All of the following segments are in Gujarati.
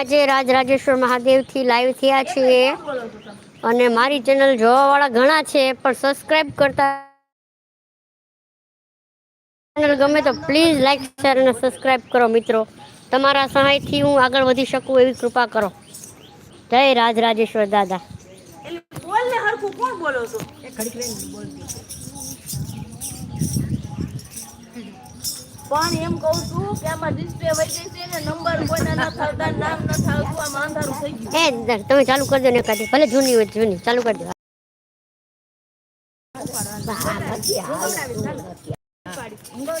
આજે રાજરાજેશ્વર મહાદેવથી લાઈવ થયા છીએ. અને મારી ચેનલ જોવાવાળા ઘણા છે, પણ સબસ્ક્રાઈબ કરતા ચેનલ ગમે તો પ્લીઝ લાઈક શેર અને સબસ્ક્રાઈબ કરો મિત્રો. તમારા સહાયથી હું આગળ વધી શકું એવી કૃપા કરો. જય રાજ રાજેશ્વર દાદા. પણ એમ કહું છું કે આમાં ડિસ્પ્લે વહી ને નંબર કોઈના ન થાવતા નામ ન થાવતું આમાં અંધારું થઈ ગયું. એ તમે ચાલુ કરજો ને કાઢી ભલે જૂની હોય જૂની ચાલુ કરી દો.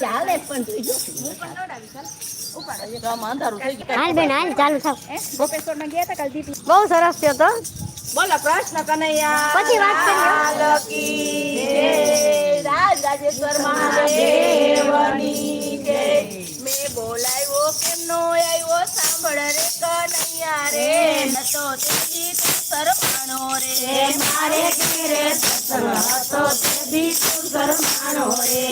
ચાલે પણ તો આમાં અંધારું થઈ ગયું હાલ બેન હાલ ચાલુ થાવ. બહુ સરસ થયો તો. બોલો પ્રશ્ન કનૈયા. પછી વાત કરીએ. લાલ કી જય. રાજ રાજેશ્વર મહાદેવની જય. બોલાવ્યો કેમ નો આવ્યો? સાંભળ રે કનૈયા રે. નતો તેજી તું શરમાણો રે. મારે ઘેરે સત્સંગ હતો તેજી તું શરમાણો રે.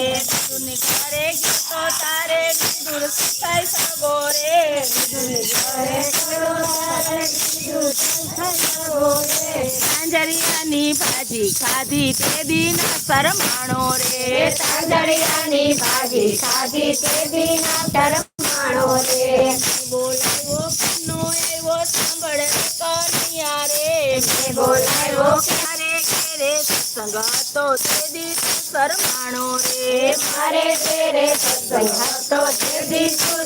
તું ઘરે ગીતો તો તારે વિદુર સુખાય સગો રે. વિદુરની ઘરે તાંજરિયાની ભાજી ખાધી તે દિન પરમાણો રે. તાંજરિયાની ભાજી ખાધી તે દિન પરમાણો રે. બોલાવો કનો એવો સાંભળ કનિયા રે. બોલાવો ક્યારે ઘેરે સત્સંગ તે દી તું શરમાણો રે તેરે હતો તે દી તું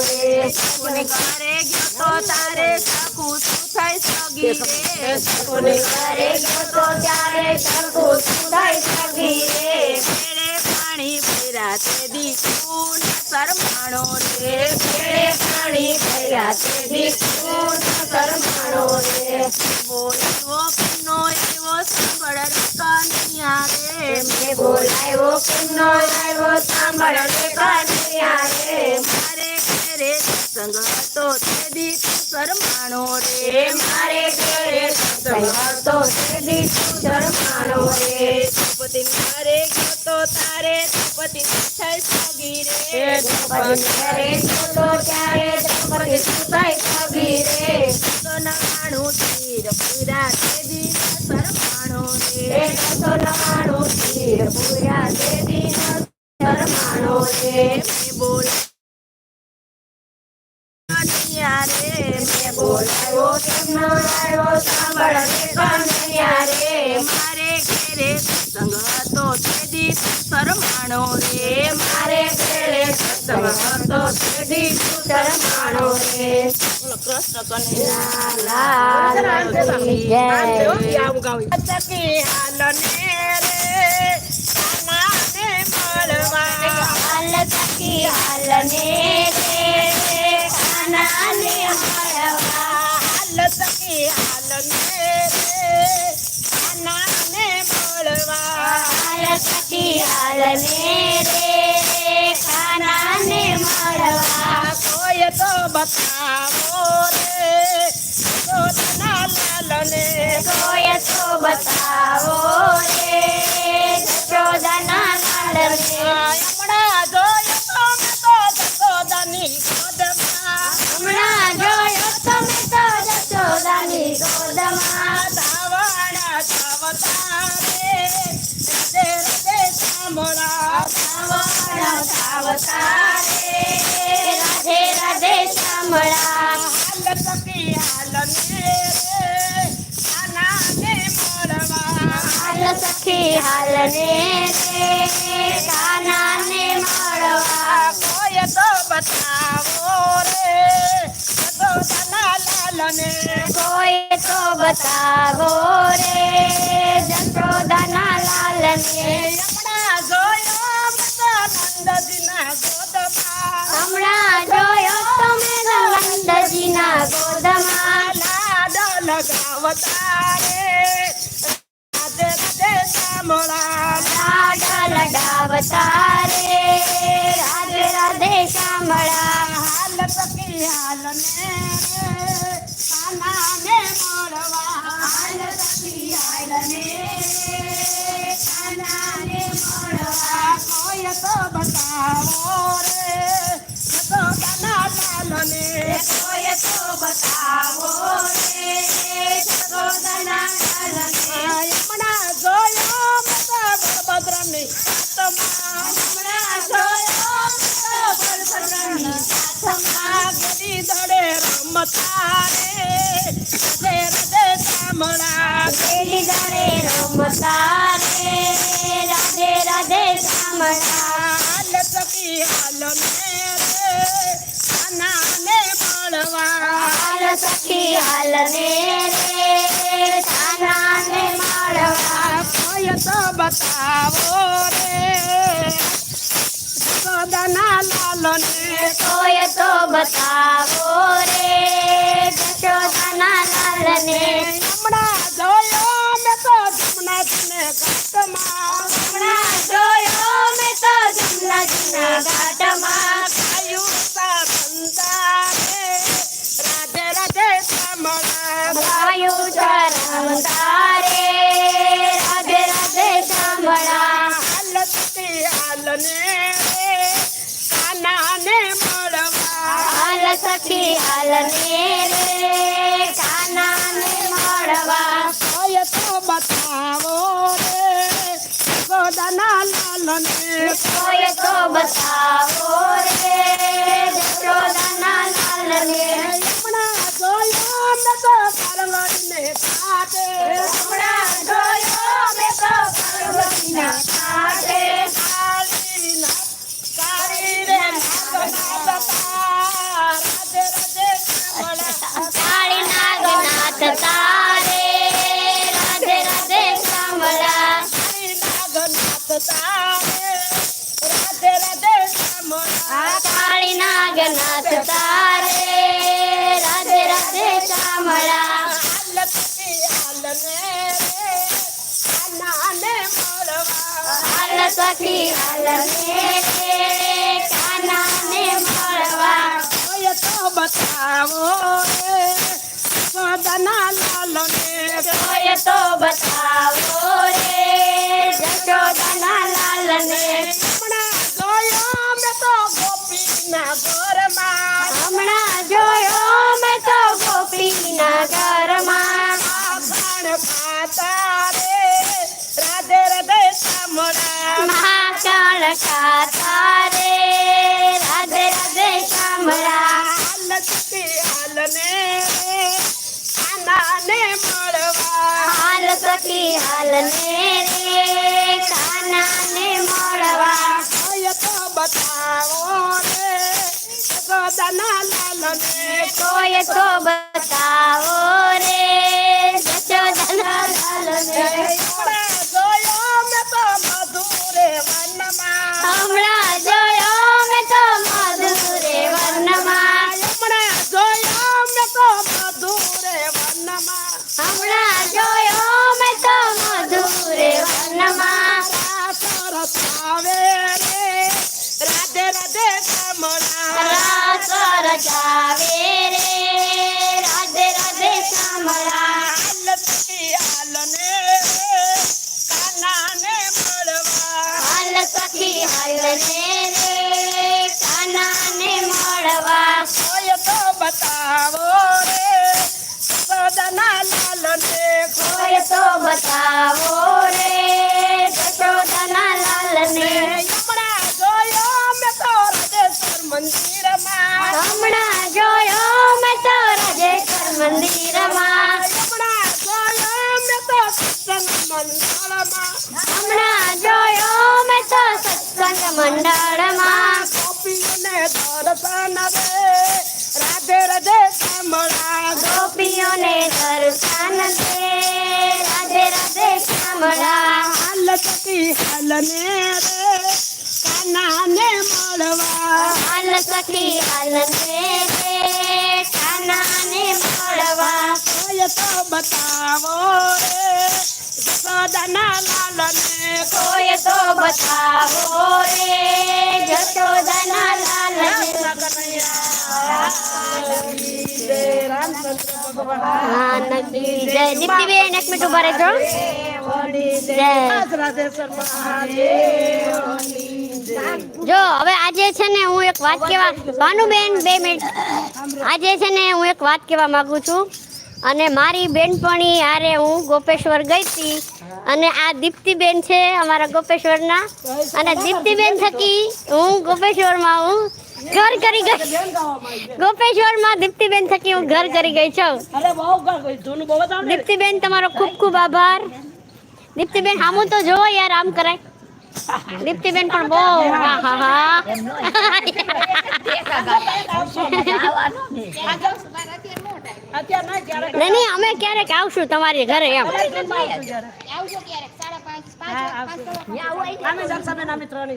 રે કોને ઘરે ગયો તો તારે સાકુ થાય સગી રે કોને ઘરે ગયો તો ત્યારે સાકુ શું સગી રે પાણી ભર્યા તે દી તું શરમાણો રે. કેળે પાણી ભર્યા તે દી તું શરમાણો રે. બોલવો કનો એવો સાંભળ કાનિયા રે. મે બોલાવ્યો કનો એવો સાંભળ કાનિયા રે. મારે ઘરે સંગ તે તું શરમાણો રે. મારે ઘરે સંગ તે તું શરમાણો રે. પતિ મારે ગયો તો તારે દ્રૌપદી થાય સગી રે. દ્રૌપદી ઘરે તો ત્યારે દ્રૌપદી થાય સગી રે. તો નવાણું તીર પૂરા તે દી શરમાણો રે. તો નવાણું તીર પૂરા તે દી સરમાણો રે. બોલ મેં બોલાવ્યો તેમનો આવ્યો સાંભળ રે રે મારે ઘેરે સત્સંગ હતો તે દી શરમાણો રે મારે ઘેરે સત્સંગ હતો તે દી શરમાણો રે કૃષ્ણ કનૈયા લાલ જય સખી હાલને રે રે કાનાને મળવા હાલ સખી હાલને રે કાનાને મળવા હાલ સખી હાલને રે કાનાને મળવા કોઈ તો બતાવો રે સોના લાલને. કોઈ તો બતાવો સાંભળા હાલ સખી હાલ સખી હાલને રે મળવા કોઈ તો બતાવો રે જશોદાના લાલને કોઈ તો બતાવો રે જશોદાના લાલને હમણાં જોયો મેં તો નંદજીના ગોદમાં હમણાં જોયો તમે નંદજીના ગોદમાં લાડ લગાવતા રે રાધે રાધે સાંભળા લાડ લગાવતા રે રાધે રાધે સાંભળા હાલ સખી હાલને રે કાનાને મળવા હાલ સખી હાલને રે કાનાને મળવા કોઈ તો બતાવો રે. તો તો બતાવો રે. હાલ સખી હાલ ને રે કાનાને મળવા. હાલ સખી હાલ ને રે કાનાને મળવા. કોઈ તો બતાવો રે. સદના લાલને કોઈ તો બતાવો હાલ ને રે કાનાને મળવા. હાલ સખી હાલ રે. કાનાને મળવા. તો બતાવો રે. ગોદાના લાલને. કોઈ તો બતાવો રે. જશોદાના લાલને. હમણાં જોયો મેં તો પાર્વતીને ઘાટે હમણાં જોયો મેં તો પાર્વતીના તારે, રાધે રાધે શામળા. કાળી નાગનાથ તારે રાધે રાધે શામળા હાલ સખી હાલ ને રે, કાનાને મળવા. હાલ તો બતાવો રે, સદના લાલને કોઈ તો બતાવો ખાતા રે રાધે રાધે શામળા. હાલ સતી હાલ ને રે કાનાને મળવા. હાલ સખી હાલ ને રે. લાલને કોઈ તો બતાવો. ને રે કાનાને મળવા. કોઈ તો બતાવો રે. સદના લાલને કોઈ તો બતાવો રે. જશોદાના લાલને હમણાં જોયો મેં તો રાધેશ્વર મંદિરમાં. હમણાં જોયો મેં તો રાજેશ્વર મંદિરમાં. મંડળમાં ગોપીઓને દર્શન રે રાધે રાધે શ્યામળા ગોપીઓને દર્શન દે રાધે રાધે શ્યામળા હાલ સખી હાલ ને રે. કાનાને મળવા. હાલ સખી હાલ ને રે. કાનાને મળવા. કોઈ તો બતાવો રે. સદના લાલને કોઈ તો બતાવો રે જશોદાના લાલને એક મિનિટ ઊભા રહેજો જો, હવે આજે છે ને હું એક વાત કેવા ભાનુબેન, બે મિનિટ. આજે છે ને હું એક વાત કહેવા માંગુ છું. અને મારી બેનપણી હારે હું ગોપેશ્વર ગઈ હતી. અને આ દીપ્તિબેન છે અમારા ગોપેશ્વરના. અને દીપ્તિબેન થકી હું ગોપેશ્વરમાં હું ઘર કરી ગઈ. ગોપેશ્વરમાં દીપ્તિબેન થકી હું ઘર કરી ગઈ છું. દીપ્તિબેન તમારો ખૂબ ખૂબ આભાર. દીપ્તિબેન હામું તો જોવો યાર આમ કરાય. દીપ્તિબેન પણ બહુ હા હા હા. નહીં નહીં અમે ક્યારેક આવશું તમારી ઘરે એમ. આવજો ક્યારેક સાડા પાંચ પાંચ પાંચ કલાક અમે દર્શન અમે ત્રણ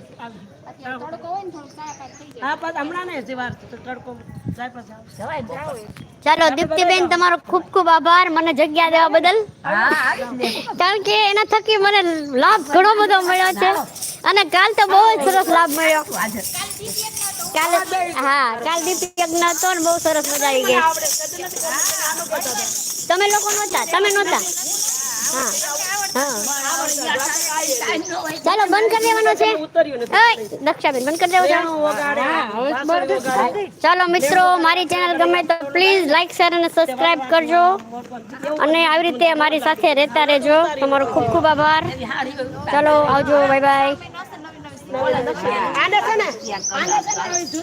અત્યારે તડકો હોય ને થોડુંક સાડા પાંચ થઈ જાય. હા પણ હમણાં ને હજી વાર છે તો તડકો જાય પછી આવશે. ચાલો દીપ્તિબેન તમારો ખૂબ ખૂબ આભાર. મને જગ્યા દેવા બદલ. કારણ કે એના થકી મને લાભ ઘણો બધો મળ્યો છે. અને કાલ તો બહુ જ સરસ લાભ મળ્યો. કાલે હા, કાલ દીપ યજ્ઞ હતો ને બહુ સરસ મજા આવી ગઈ. તમે લોકો નહોતા, તમે નહોતા? હા ચાલો, બંધ કરી દેવાનો છે. દક્ષાબેન, બંધ કરી દેવો છે. વગાડે વાસણ વગાડે. ચાલો, મિત્રો, મારી ચેનલ ગમે તો પ્લીઝ લાઈક શેર અને સબસ્ક્રાઇબ કરજો. અને આવી રીતે મારી સાથે રહેતા રહેજો. તમારો ખૂબ ખૂબ આભાર. ચાલો, આવજો બાય બાય આને છે ને આને છે ને